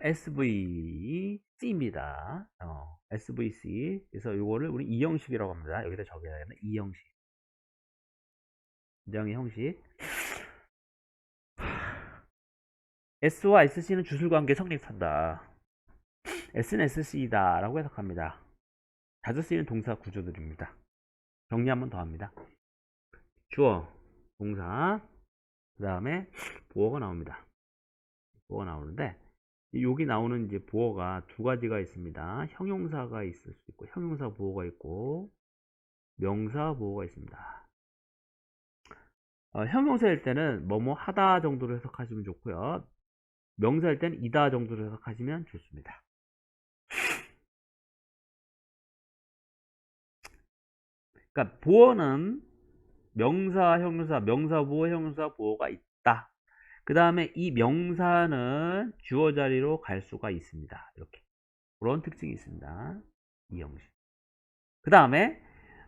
SVC입니다. 어, SVC. 그래서 이거를 우리 이 형식이라고 합니다. 여기다 적어야겠네. 이 형식. 인정의 형식. S와 SC는 주술관계 성립한다. S는 SC이다. 라고 해석합니다. 자주 쓰이는 동사 구조들입니다. 정리 한 번 더 합니다. 주어, 동사, 그 다음에 보어가 나옵니다. 보어가 나오는데, 여기 나오는 이제 보어가 두 가지가 있습니다. 형용사가 있을 수 있고, 형용사 보어가 있고, 명사 보어가 있습니다. 어, 형용사일 때는 뭐뭐 하다 정도로 해석하시면 좋고요. 명사일 때는 이다 정도로 해석하시면 좋습니다. 그러니까 보어는 명사, 형용사, 명사, 보어, 형용사, 보어가 있다. 그 다음에 이 명사는 주어 자리로 갈 수가 있습니다. 이렇게 그런 특징이 있습니다. 이 형식. 그 다음에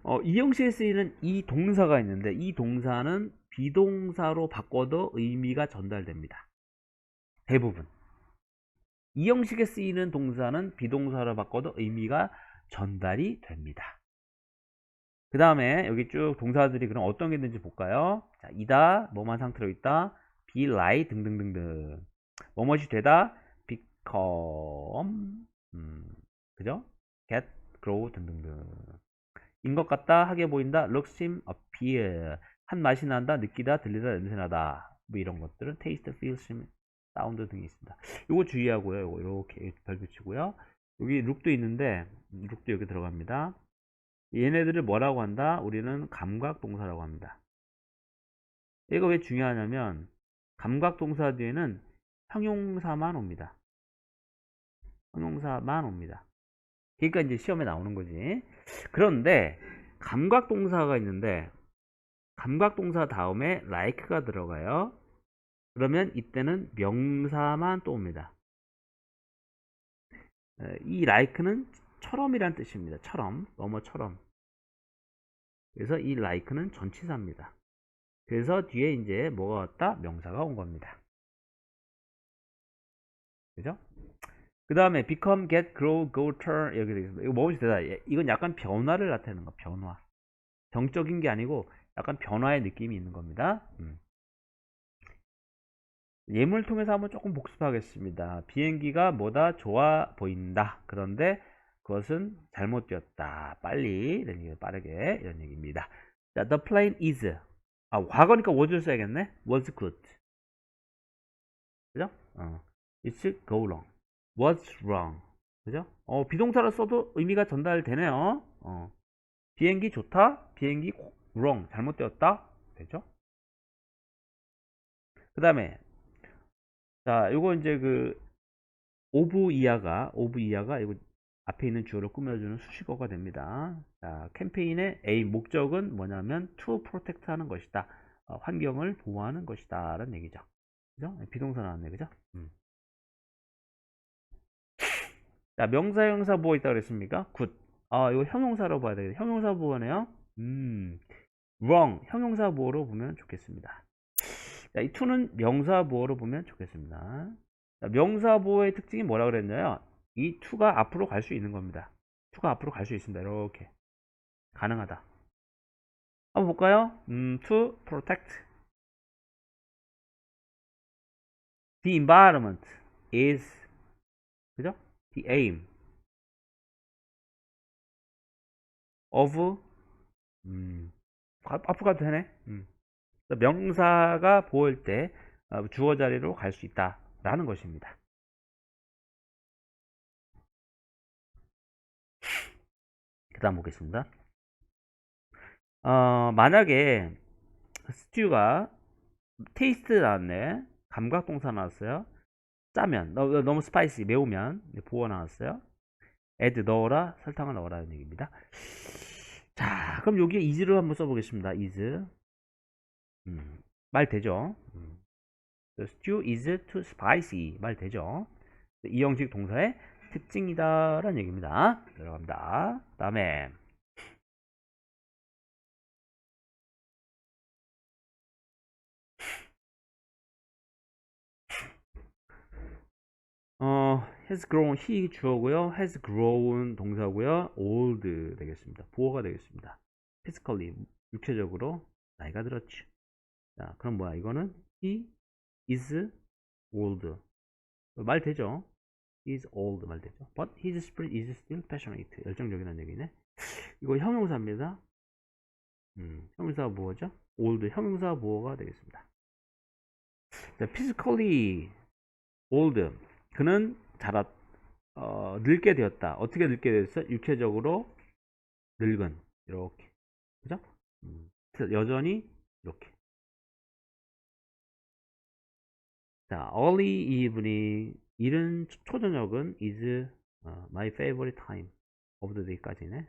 어, 이 형식에 쓰이는 이 동사가 있는데 이 동사는 비동사로 바꿔도 의미가 전달됩니다. 대부분. 이 형식에 쓰이는 동사는 비동사로 바꿔도 의미가 전달이 됩니다. 그 다음에 여기 쭉 동사들이 그럼 어떤 게 있는지 볼까요? 자, 이다, 뭐만 상태로 있다, like 등등등등. 뭐뭇이 되다, become, 음, 그죠? get, grow 등등등. 인 것 같다, 하게 보인다, look, seem, appear. 한 맛이 난다, 느끼다, 들리다, 냄새나다. 뭐 이런 것들은 taste, feel, seem, 사운드 등이 있습니다. 요거 주의하고요. 요거 이렇게 별 붙이고요. 여기 look도 있는데 look도 여기 들어갑니다. 얘네들을 뭐라고 한다? 우리는 감각 동사라고 합니다. 이거 왜 중요하냐면 감각 동사 뒤에는 형용사만 옵니다. 형용사만 옵니다. 그러니까 이제 시험에 나오는 거지. 그런데 감각 동사가 있는데 감각 동사 다음에 like가 들어가요. 그러면 이때는 명사만 또 옵니다. 이 like는 처럼이란 뜻입니다. 처럼, 뭐뭐처럼. 그래서 이 like는 전치사입니다. 그래서 뒤에 이제 뭐가 왔다? 명사가 온 겁니다. 그죠? 그 다음에 become, get, grow, go, turn 여기 되어 있습니다. 이거 뭐지 되다. 이건 약간 변화를 나타내는 거, 변화. 정적인 게 아니고 약간 변화의 느낌이 있는 겁니다. 음. 예문을 통해서 한번 조금 복습하겠습니다. 비행기가 뭐다 좋아 보인다. 그런데 그것은 잘못되었다. 빨리 이런 얘기 빠르게 이런 얘기입니다. 자, the plane is 아 과거니까 was를 써야겠네. was good. 그죠? 어. It's go wrong. Was wrong. 그죠? 어, 비동사로 써도 의미가 전달되네요. 어. 비행기 좋다. 비행기 wrong. 잘못되었다. 되죠? 그 다음에 자, 요거 이제 그 오브 이하가 오브 이하가 이거 앞에 있는 주어를 꾸며주는 수식어가 됩니다. 자, 캠페인의 A 목적은 뭐냐면 to protect 하는 것이다. 어, 환경을 보호하는 것이다. 라는 얘기죠. 그죠? 비동사 나왔네. 그죠? 음. 자, 명사, 형사 보호 있다 그랬습니까? 굿. 아, 이거 형용사로 봐야 되겠네. 형용사 보호네요. 음. wrong. 형용사 보호로 보면 좋겠습니다. 자, 이 to는 명사 보호로 보면 좋겠습니다. 자, 명사 보호의 특징이 뭐라 그랬나요? 이 to가 앞으로 갈 수 있는 겁니다. to가 앞으로 갈 수 있습니다. 이렇게 가능하다. 한번 볼까요? 음, to protect the environment is 그죠? the aim of 음, 앞으로 가도 되네. 음. 명사가 보일 때 어, 주어 자리로 갈 수 있다라는 것입니다. 그 다음 보겠습니다. 어, 만약에 스튜가 테이스트 나왔네. 감각 동사 나왔어요. 짜면, 너무 스파이시, 매우면, 보어 나왔어요. 애드 넣어라, 설탕을 넣어라는 얘기입니다. 자, 그럼 여기에 is를 한번 써보겠습니다. is. 음, 말 되죠? 음. The stew is too spicy. 말 되죠? 이 형식 동사의 특징이다 라는 얘기입니다. 들어갑니다. 다음에 어 has grown he 주어고요. has grown 동사고요. old 되겠습니다. 보어가 되겠습니다. physically 육체적으로 나이가 들었지. 자, 그럼 뭐야? 이거는 he is old. 말 되죠? Is old 말 되죠? But his spirit is still passionate. 열정적이라는 얘기네. 이거 형용사입니다. 음, 형용사가 뭐죠? old 형용사 보어가 되겠습니다. 자, physically old 그는 자랐 어, 늙게 되었다. 어떻게 늙게 되었어? 육체적으로 늙은 이렇게 그죠? 음, 여전히 이렇게 자, early evening 이른 초저녁은 is 어, my favorite time of the day까지네.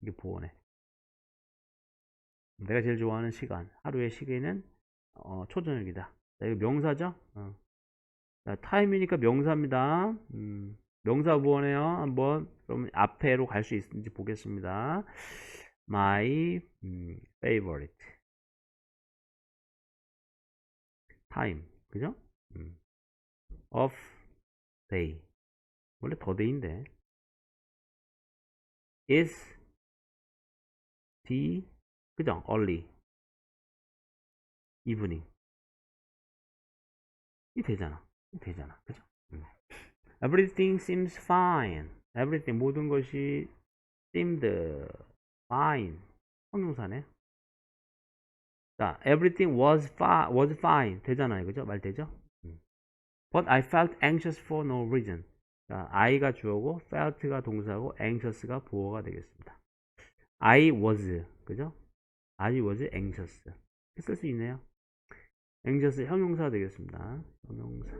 이게 보어네. 내가 제일 좋아하는 시간, 하루의 시계는 어, 초저녁이다. 자, 이거 명사죠? 어. 자, 타임이니까 명사입니다. 음, 명사 보어네요. 한번 그럼 앞에로 갈 수 있는지 보겠습니다. My 음, favorite time, 그죠? 음. of day 원래 더 day인데 is the 그죠? early evening 이 되잖아 이 되잖아 그죠? 음. everything seems fine everything 모든 것이 seemed fine 형용사네 자 everything was, fi was fine 되잖아요 그죠? 말 되죠? But I felt anxious for no reason. 자, I가 주어고 felt가 동사고 anxious가 보어가 되겠습니다. I was 그죠? I was anxious. 쓸 수 있네요. anxious 형용사 되겠습니다. 형용사.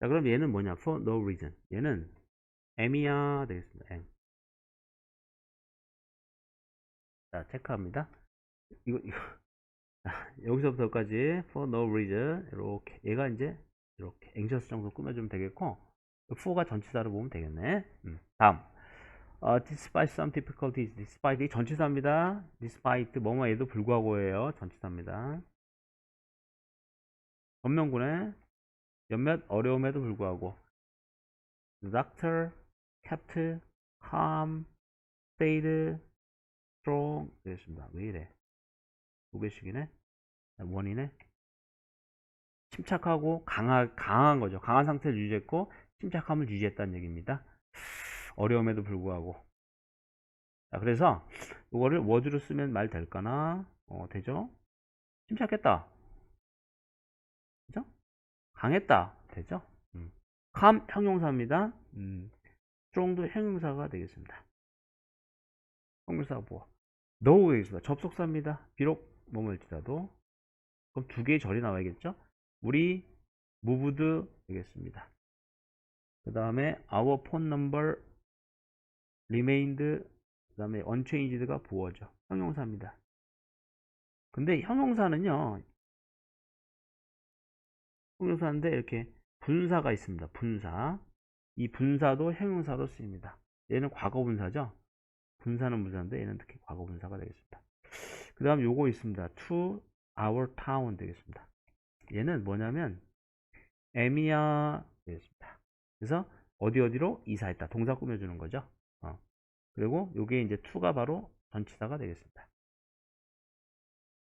자, 그럼 얘는 뭐냐? For no reason. 얘는 M이야 되겠습니다. M. 자, 체크합니다. 이거 이거 자, 여기서부터까지 for no reason 이렇게 얘가 이제 이렇게 anxious 정도 꾸며주면 되겠고 for가 전치사로 보면 되겠네 음, 다음 어, despite some difficulties despite 이 전치사입니다 despite 뭐뭐에도 불구하고예요 전치사입니다 전명군의 몇몇 어려움에도 불구하고 the doctor kept calm stayed strong 되겠습니다 왜 이래 두 개씩이네. 원이네. 침착하고 강하, 강한 거죠. 강한 상태를 유지했고 침착함을 유지했다는 얘기입니다. 어려움에도 불구하고. 자, 그래서 이거를 워드로 쓰면 말 될까나? 어, 되죠? 침착했다. 그죠? 강했다. 되죠? 음. 감 형용사입니다. 음. strong도 형용사가 되겠습니다. 형용사가 뭐? no 되겠습니다. 접속사입니다. 비록 뭐뭐일지라도 그럼 두 개의 절이 나와야겠죠? 우리 moved 되겠습니다. 그 다음에 our phone number remained 그 다음에 unchanged가 부어죠. 형용사입니다. 근데 형용사는요 형용사인데 이렇게 분사가 있습니다. 분사 이 분사도 형용사로 쓰입니다. 얘는 과거 분사죠. 분사는 분사인데 얘는 특히 과거 분사가 되겠습니다. 그 다음 요거 있습니다. to our town 되겠습니다. 얘는 뭐냐면 에미야 되겠습니다. 그래서 어디 어디로 이사했다. 동사 꾸며주는 거죠. 어. 그리고 요게 이제 to가 바로 전치사가 되겠습니다.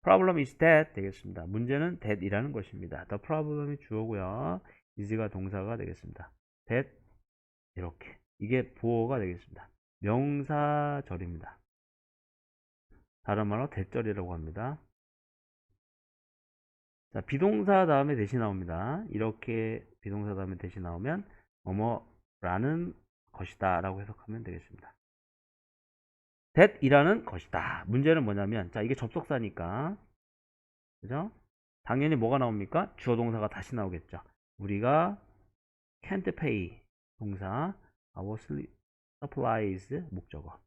problem is that 되겠습니다. 문제는 that이라는 것입니다. the problem이 주어고요. is가 동사가 되겠습니다. that 이렇게 이게 보어가 되겠습니다. 명사절입니다. 다른 말로 대절이라고 합니다. 자, 비동사 다음에 대시 나옵니다. 이렇게 비동사 다음에 대시 나오면 뭐뭐라는 것이다 라고 해석하면 되겠습니다. that이라는 것이다. 문제는 뭐냐면 자 이게 접속사니까 그죠? 당연히 뭐가 나옵니까? 주어 동사가 다시 나오겠죠. 우리가 can't pay 동사 our supplies 목적어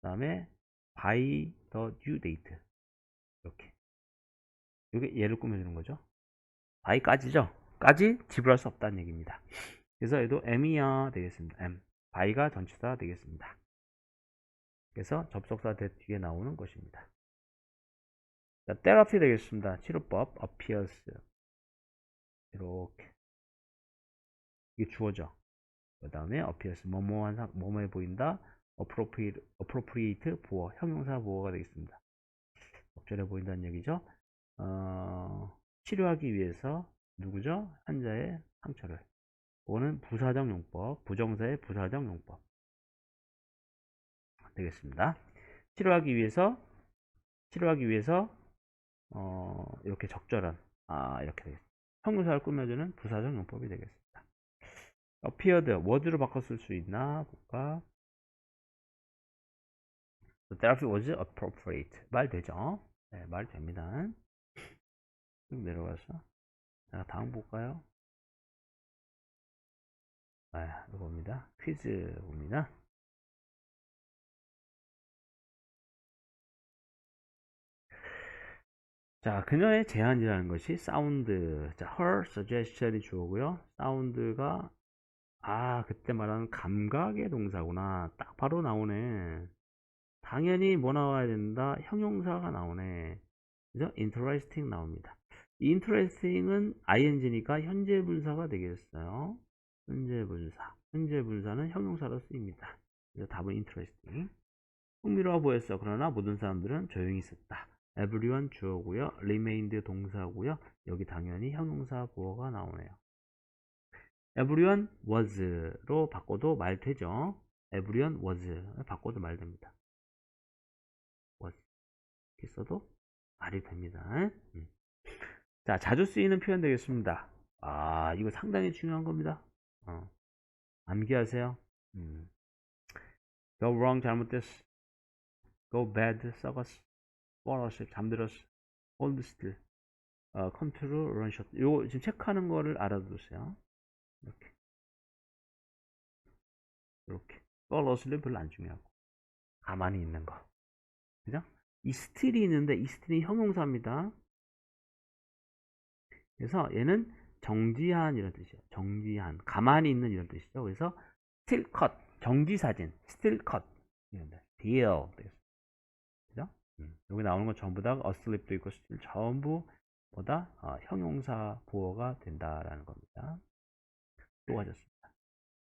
그 다음에 by the due date. 이렇게. 이게 얘를 꾸며주는 거죠. by까지죠? 까지 지불할 수 없다는 얘기입니다. 그래서 얘도 m이야 되겠습니다. m. by가 전치사 되겠습니다. 그래서 접속사 대 뒤에 나오는 것입니다. 자, 테라피 되겠습니다. 치료법 appears. 이렇게. 이게 주어져. 그 다음에 appears. 뭐뭐한 상 뭐뭐해 보인다. Appropriate, appropriate 보어 형용사 보어가 되겠습니다. 적절해 보인다는 얘기죠. 어, 치료하기 위해서 누구죠? 환자의 상처를. 그거는 부사적 용법, 부정사의 부사적 용법 되겠습니다. 치료하기 위해서 치료하기 위해서 어, 이렇게 적절한 아 이렇게 되겠습니다. 형용사를 꾸며주는 부사적 용법이 되겠습니다. word로 바꿔 쓸수 있나 볼까? The therapy was appropriate. 말 되죠? 네, 말 됩니다. 쭉 내려가서 자 다음 볼까요? 아, 이거 봅니다. 퀴즈 봅니다. 자, 그녀의 제안이라는 것이 사운드. 자, her suggestion이 주어고요. 사운드가 아, 그때 말하는 감각의 동사구나. 딱 바로 나오네. 당연히 뭐 나와야 된다? 형용사가 나오네. 그죠? interesting 나옵니다. interesting은 ing니까 현재 분사가 되겠어요. 현재 분사. 현재 분사는 형용사로 쓰입니다. 그래서 답은 interesting. 흥미로워 보였어. 그러나 모든 사람들은 조용히 있었다. everyone 주어고요. remained 동사고요. 여기 당연히 형용사 보어가 나오네요. everyone was로 바꿔도 말 되죠. everyone was 바꿔도 말 됩니다. 이렇게 써도 말이 됩니다. 음. 자, 자주 쓰이는 표현 되겠습니다. 아, 이거 상당히 중요한 겁니다. 어. 암기하세요. 음. go wrong 잘못됐어. go bad 썩었어. fall 잠들었어. hold still. 어, control run shot. 요거 지금 체크하는 거를 알아두세요. 이렇게. 이렇게. fall asleep 별로 안 중요하고. 가만히 있는 거. 그죠? 이 still이 있는데 이 still이 형용사입니다. 그래서 얘는 정지한 이런 뜻이에요. 정지한, 가만히 있는 이런 뜻이죠. 그래서 still cut, 정지 사진, still cut 이런 뜻. deal 그죠? 음. 여기 나오는 건 전부 다 asleep도 있고 still 전부 보다 어, 형용사 보어가 된다라는 겁니다. 또 하셨습니다.